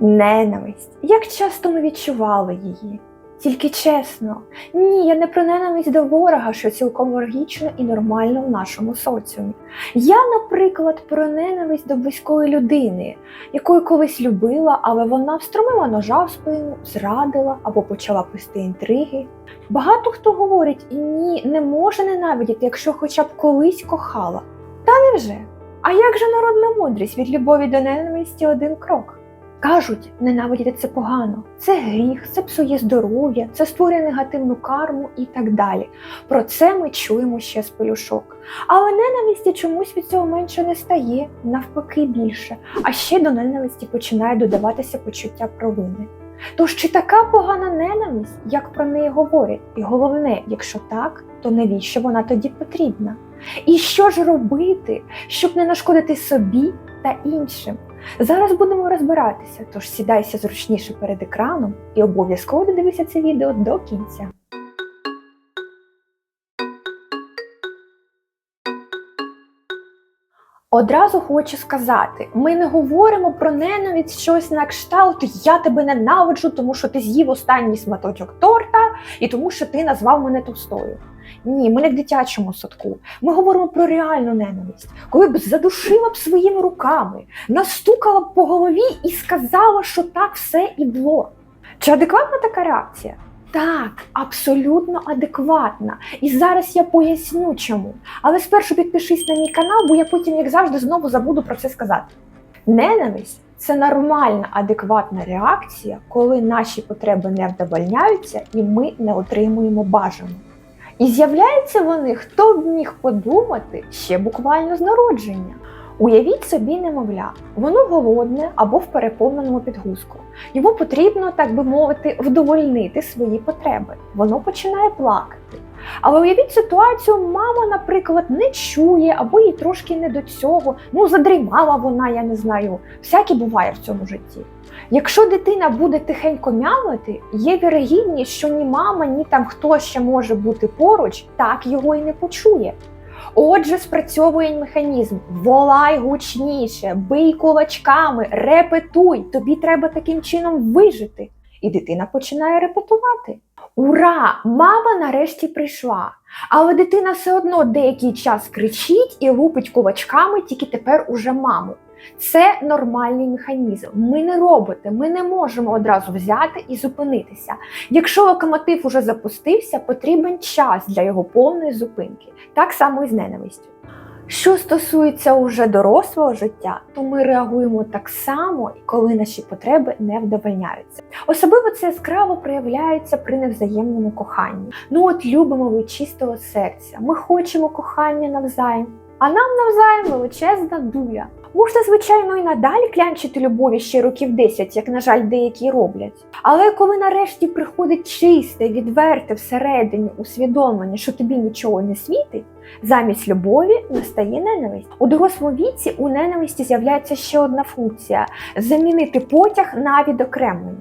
Ненависть. Як часто ми відчували її? Тільки чесно, ні, я не про ненависть до ворога, що цілком логічно і нормально в нашому соціумі. Я, наприклад, про ненависть до близької людини, якою колись любила, але вона встромила ножа в спину, зрадила або почала плести інтриги. Багато хто говорить, ні, не може ненавидіти, якщо хоча б колись кохала. Та невже? А як же народна мудрість від любові до ненависті один крок? Кажуть, ненавидіти це погано, це гріх, це псує здоров'я, це створює негативну карму і так далі. Про це ми чуємо ще з пелюшок. Але ненависті чомусь від цього менше не стає, навпаки більше. А ще до ненависті починає додаватися почуття провини. Тож чи така погана ненависть, як про неї говорять? І головне, якщо так, то навіщо вона тоді потрібна? І що ж робити, щоб не нашкодити собі та іншим? Зараз будемо розбиратися, тож сідайся зручніше перед екраном і обов'язково додивися це відео до кінця. Одразу хочу сказати: ми не говоримо про ненависть щось на кшталт Я тебе ненавиджу, тому що ти з'їв останній сматочок торта і тому, що ти назвав мене товстою. Ні, ми не в дитячому садку. Ми говоримо про реальну ненависть, коли б задушила б своїми руками, настукала б по голові і сказала, що так все і було. Чи адекватна така реакція? Так, абсолютно адекватна. І зараз я поясню чому. Але спершу підпишись на мій канал, бо я потім, як завжди, знову забуду про це сказати. Ненависть це нормальна, адекватна реакція, коли наші потреби не вдовольняються і ми не отримуємо бажаного. І з'являються вони, хто б міг подумати, ще буквально з народження. Уявіть собі немовля, воно голодне або в переповненому підгузку. Йому потрібно, так би мовити, вдовольнити свої потреби. Воно починає плакати. Але уявіть ситуацію, мама, наприклад, не чує або їй трошки не до цього. Ну, задрімала вона, я не знаю. Всяке буває в цьому житті. Якщо дитина буде тихенько мямлити, є вірогідність, що ні мама, ні там хто ще може бути поруч, так його і не почує. Отже, спрацьовує механізм: волай гучніше, бий кулачками, репетуй. Тобі треба таким чином вижити. І дитина починає репетувати. Ура! Мама нарешті прийшла. Але дитина все одно деякий час кричить і лупить кулачками, тільки тепер уже маму. Це нормальний механізм. Ми не роботи, ми не можемо одразу взяти і зупинитися. Якщо локомотив уже запустився, потрібен час для його повної зупинки. Так само і з ненавистю. Що стосується уже дорослого життя, то ми реагуємо так само, коли наші потреби не вдовольняються. Особливо це яскраво проявляється при невзаємному коханні. Ну от любимо від чистого серця. Ми хочемо кохання навзаєм, а нам навзаєм величезна дуля. Можна, звичайно, і надалі клянчити любові ще років 10, як, на жаль, деякі роблять. Але коли нарешті приходить чисте, відверте всередині усвідомлення, що тобі нічого не світить, замість любові настає ненависть. У дорослому віці у ненависті з'являється ще одна функція замінити потяг на відокремлення.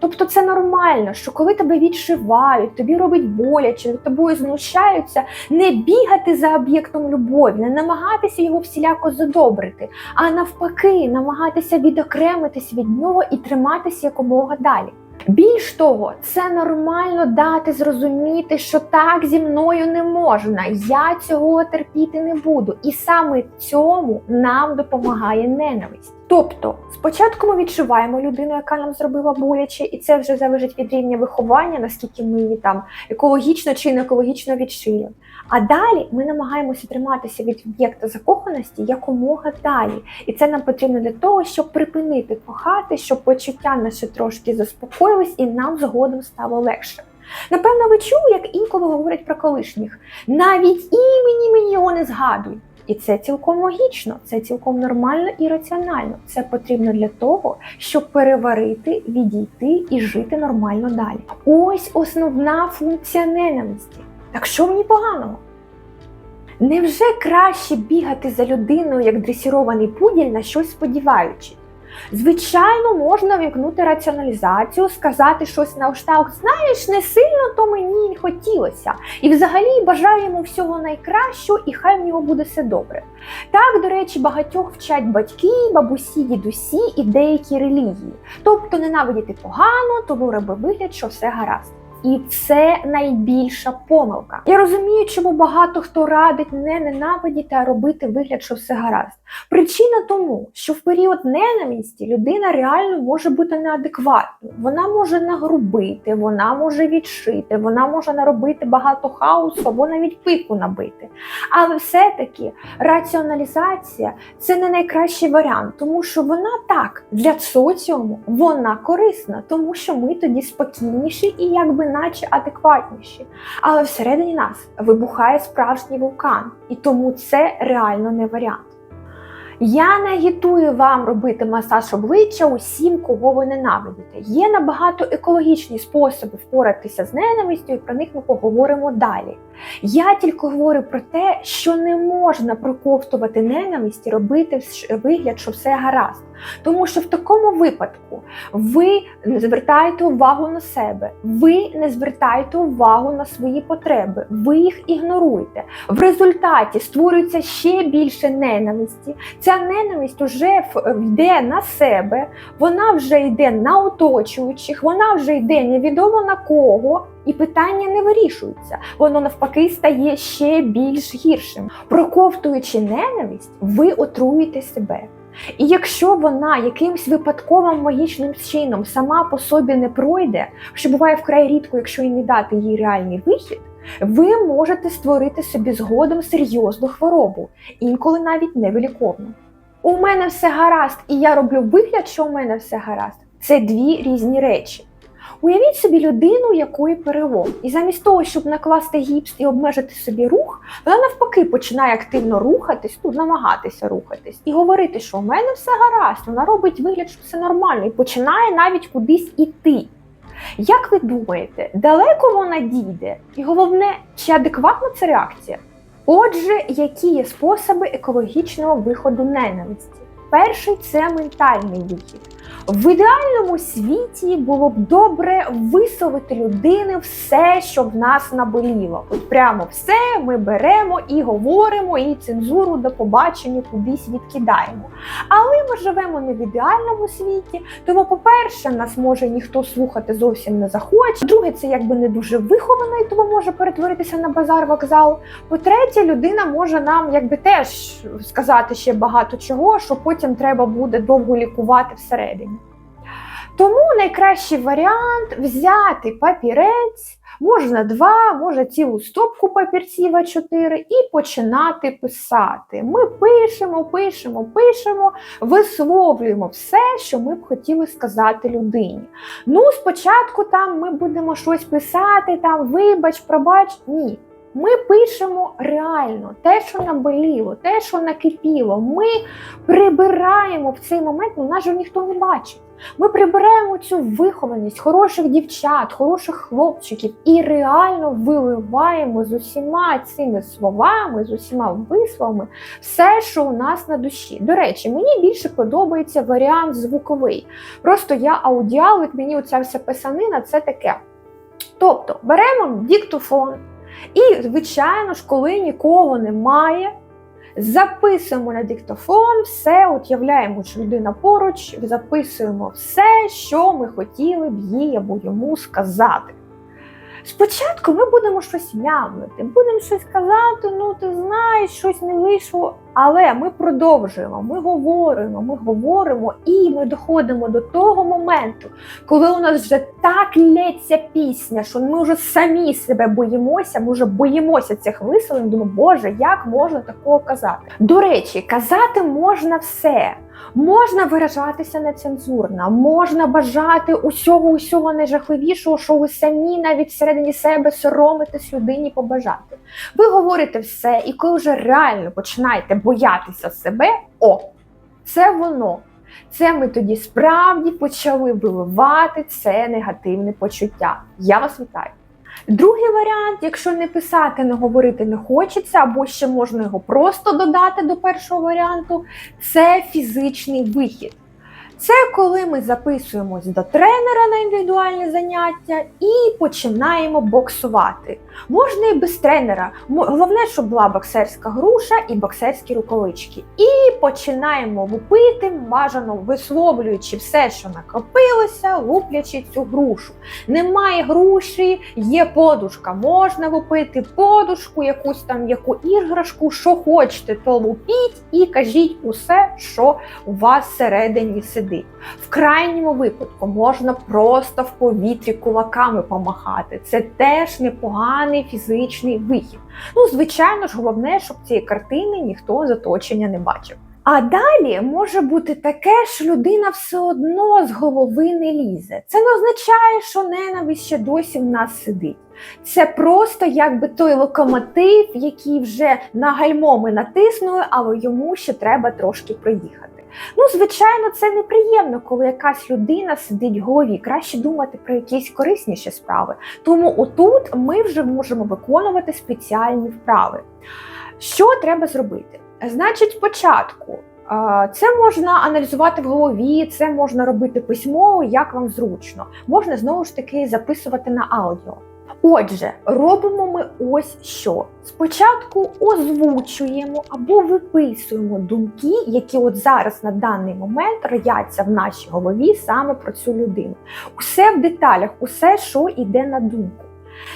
Тобто це нормально, що коли тебе відшивають, тобі робить боляче, тобою знущаються, не бігати за об'єктом любові, не намагатися його всіляко задобрити, а навпаки, намагатися відокремитись від нього і триматися якомога далі. Більш того, це нормально дати зрозуміти, що так зі мною не можна, я цього терпіти не буду. І саме цьому нам допомагає ненависть. Тобто, спочатку ми відчуваємо людину, яка нам зробила боляче, і це вже залежить від рівня виховання, наскільки ми її там екологічно чи не екологічно відшили. А далі ми намагаємося триматися від об'єкта закоханості якомога далі. І це нам потрібно для того, щоб припинити кохати, щоб почуття наше трошки заспокоїлись і нам згодом стало легше. Напевно, ви чули, як інколи говорять про колишніх. Навіть імені мені його не згадуй. І це цілком логічно, це цілком нормально і раціонально. Це потрібно для того, щоб переварити, відійти і жити нормально далі. Ось основна функція ненависті. Так що мені поганого? Невже краще бігати за людиною як дресірований пуділь на щось сподіваючись? Звичайно, можна вікнути раціоналізацію, сказати щось на кшталт, знаєш, не сильно то мені хотілося. І взагалі бажаю йому всього найкращого, і хай в нього буде все добре. Так, до речі, багатьох вчать батьки, бабусі, дідусі і деякі релігії. Тобто ненавидіти погано, тому роби вигляд, що все гаразд. І це найбільша помилка. Я розумію, чому багато хто радить не ненавидіти, а робити вигляд, що все гаразд. Причина тому, що в період ненависті людина реально може бути неадекватною. Вона може нагрубити, вона може відшити, вона може наробити багато хаосу або навіть пику набити. Але все-таки раціоналізація це не найкращий варіант, тому що вона так для соціуму вона корисна, тому що ми тоді спокійніші і якби наче адекватніші. Але всередині нас вибухає справжній вулкан, і тому це реально не варіант. Я не агітую вам робити масаж обличчя усім, кого ви ненавидите. Є набагато екологічні способи впоратися з ненавистю, і про них ми поговоримо далі. Я тільки говорю про те, що не можна проковтувати ненависть і робити вигляд, що все гаразд. Тому що в такому випадку ви не звертаєте увагу на себе, ви не звертаєте увагу на свої потреби, ви їх ігноруєте. В результаті створюється ще більше ненависті. Ця ненависть вже йде на себе, вона вже йде на оточуючих, вона вже йде невідомо на кого. І питання не вирішується, воно навпаки стає ще більш гіршим. Проковтуючи ненависть, ви отруєте себе. І якщо вона якимсь випадковим магічним чином сама по собі не пройде, що буває вкрай рідко, якщо і не дати їй реальний вихід, ви можете створити собі згодом серйозну хворобу, інколи навіть невиліковну. У мене все гаразд, і я роблю вигляд, що у мене все гаразд. Це дві різні речі. Уявіть собі людину, якої перелом, і замість того, щоб накласти гіпс і обмежити собі рух, вона навпаки починає активно рухатись, ну, намагатися рухатись і говорити, що у мене все гаразд. Вона робить вигляд, що все нормально, і починає навіть кудись іти. Як ви думаєте, далеко вона дійде? І головне, чи адекватна це реакція? Отже, які є способи екологічного виходу ненависті? Перший це ментальний вихід. В ідеальному світі було б добре висловити людини все, що в нас наболіло. От прямо все ми беремо і говоримо, і цензуру до побачення кудись відкидаємо. Але ми живемо не в ідеальному світі, тому, по-перше, нас може ніхто слухати зовсім не захоче. Друге, це якби не дуже вихована, і тому може перетворитися на базар вокзал. По-третє, людина може нам якби теж сказати ще багато чого, що потім треба буде довго лікувати всередині. Тому найкращий варіант взяти папірець, можна два, може цілу стопку папірців А4 і починати писати. Ми пишемо, пишемо, пишемо, висловлюємо все, що ми б хотіли сказати людині. Ну, спочатку там ми будемо щось писати, там вибач, пробач. Ні. Ми пишемо реально те, що наболіло, те, що накипіло. Ми прибираємо в цей момент, ну нас же ніхто не бачить. Ми прибираємо цю вихованість хороших дівчат, хороших хлопчиків і реально виливаємо з усіма цими словами, з усіма висловами все, що у нас на душі. До речі, мені більше подобається варіант звуковий. Просто я аудіал, і мені оця вся писанина це таке. Тобто беремо диктофон. І, звичайно ж, коли нікого немає, записуємо на диктофон все, от що людина поруч, записуємо все, що ми хотіли б їй або йому сказати. Спочатку ми будемо щось мямлити, будемо щось казати, ну ти знаєш, щось не вийшло. Але ми продовжуємо, ми говоримо, ми говоримо, і ми доходимо до того моменту, коли у нас вже так лється пісня, що ми вже самі себе боїмося, ми вже боїмося цих висловлень. Думаю, Боже, як можна такого казати? До речі, казати можна все. Можна виражатися нецензурно, можна бажати усього усього найжахливішого, що ви самі навіть всередині себе соромитесь людині побажати. Ви говорите все, і коли вже реально починаєте боятися себе, о, це воно. Це ми тоді справді почали виливати це негативне почуття. Я вас вітаю. Другий варіант, якщо не писати, не говорити не хочеться, або ще можна його просто додати до першого варіанту, це фізичний вихід. Це коли ми записуємось до тренера на індивідуальні заняття і починаємо боксувати. Можна і без тренера. Головне, щоб була боксерська груша і боксерські рукавички. І починаємо лупити, бажано висловлюючи все, що накопилося, луплячи цю грушу. Немає груші, є подушка. Можна лупити подушку, якусь там яку іграшку, що хочете, то лупіть і кажіть усе, що у вас всередині сидить. В крайньому випадку можна просто в повітрі кулаками помахати. Це теж непоганий фізичний вихід. Ну, звичайно ж, головне, щоб цієї картини ніхто з оточення не бачив. А далі може бути таке, що людина все одно з голови не лізе. Це не означає, що ненависть ще досі в нас сидить. Це просто якби той локомотив, який вже на гальмо ми натиснули, але йому ще треба трошки проїхати. Ну, звичайно, це неприємно, коли якась людина сидить в голові. Краще думати про якісь корисніші справи. Тому отут ми вже можемо виконувати спеціальні вправи. Що треба зробити? Значить, спочатку це можна аналізувати в голові, це можна робити письмово, як вам зручно. Можна знову ж таки записувати на аудіо. Отже, робимо ми ось що. Спочатку озвучуємо або виписуємо думки, які от зараз на даний момент рояться в нашій голові саме про цю людину. Усе в деталях, усе, що йде на думку.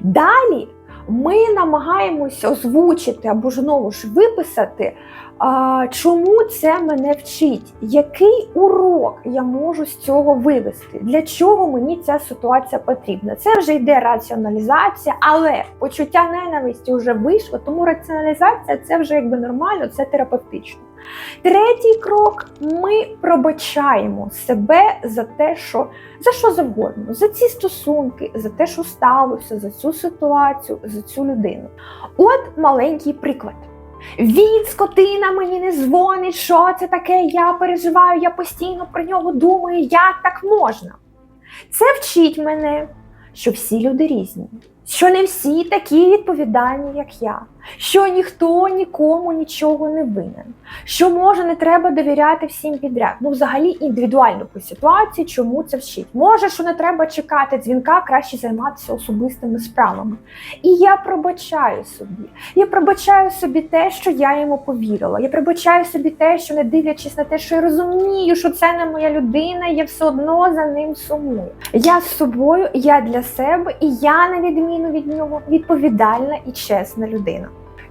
Далі ми намагаємося озвучити або ж знову ж виписати, чому це мене вчить, який урок я можу з цього вивести, для чого мені ця ситуація потрібна. Це вже йде раціоналізація, але почуття ненависті вже вийшло, тому раціоналізація це вже якби нормально, це терапевтично. Третій крок: ми пробачаємо себе за те, що за що завгодно, за ці стосунки, за те, що сталося, за цю ситуацію, за цю людину. От маленький приклад. Він, скотина, мені не дзвонить, що це таке, я переживаю, я постійно про нього думаю, як так можна. Це вчить мене, що всі люди різні, що не всі такі відповідальні, як я, що ніхто нікому нічого не винен, що може не треба довіряти всім підряд. Ну, взагалі, індивідуально по ситуації, чому це вчить. Може, що не треба чекати дзвінка, краще займатися особистими справами. І я пробачаю собі. Я пробачаю собі те, що я йому повірила. Я пробачаю собі те, що не дивлячись на те, що я розумію, що це не моя людина, я все одно за ним сумую. Я з собою, я для себе, і я, на відміну від нього, відповідальна і чесна людина.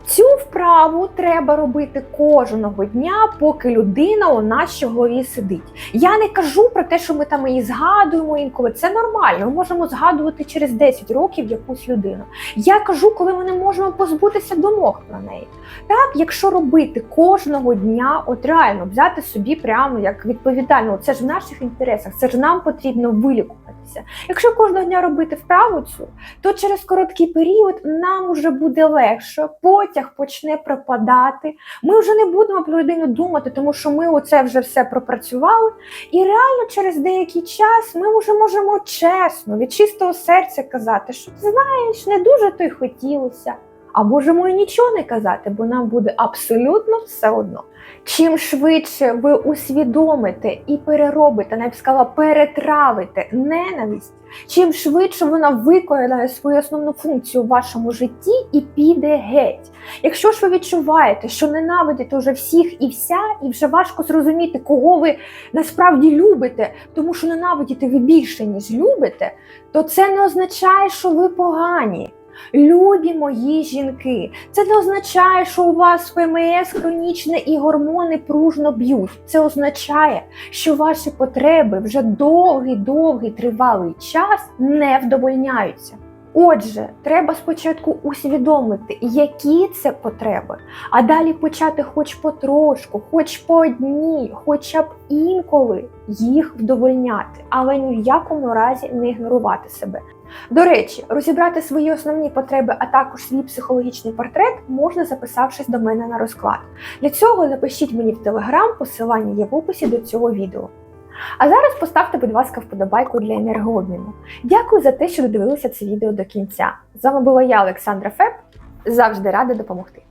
Цю вправу треба робити кожного дня, поки людина у нашій голові сидить. Я не кажу про те, що ми там її згадуємо інколи. Це нормально. Ми можемо згадувати через 10 років якусь людину. Я кажу, коли ми не можемо позбутися думок про неї. Так, якщо робити кожного дня, от реально взяти собі прямо як відповідально, це ж в наших інтересах, це ж нам потрібно вилікуватися. Якщо кожного дня робити вправу цю, то через короткий період нам уже буде легше, потяг почне пропадати. Ми вже не будемо про людину думати, тому що ми оце вже все пропрацювали. І реально через деякий час ми вже можемо чесно, від чистого серця казати, що знаєш, не дуже то й хотілося. А можемо і нічого не казати, бо нам буде абсолютно все одно. Чим швидше ви усвідомите і переробите, навіть сказала, перетравите ненависть, чим швидше вона виконає свою основну функцію в вашому житті і піде геть. Якщо ж ви відчуваєте, що ненавидите вже всіх і вся, і вже важко зрозуміти, кого ви насправді любите, тому що ненавидіти ви більше, ніж любите, то це не означає, що ви погані. Любі мої жінки, це не означає, що у вас ПМС хронічне і гормони пружно б'ють. Це означає, що ваші потреби вже довгий-довгий тривалий час не вдовольняються. Отже, треба спочатку усвідомити, які це потреби, а далі почати хоч потрошку, хоч по одній, хоча б інколи їх вдовольняти, але ні в якому разі не ігнорувати себе. До речі, розібрати свої основні потреби, а також свій психологічний портрет можна записавшись до мене на розклад. Для цього напишіть мені в телеграм, посилання є в описі до цього відео. А зараз поставте, будь ласка, вподобайку для енергообміну. Дякую за те, що додивилися це відео до кінця. З вами була я, Олександра Феб. Завжди рада допомогти.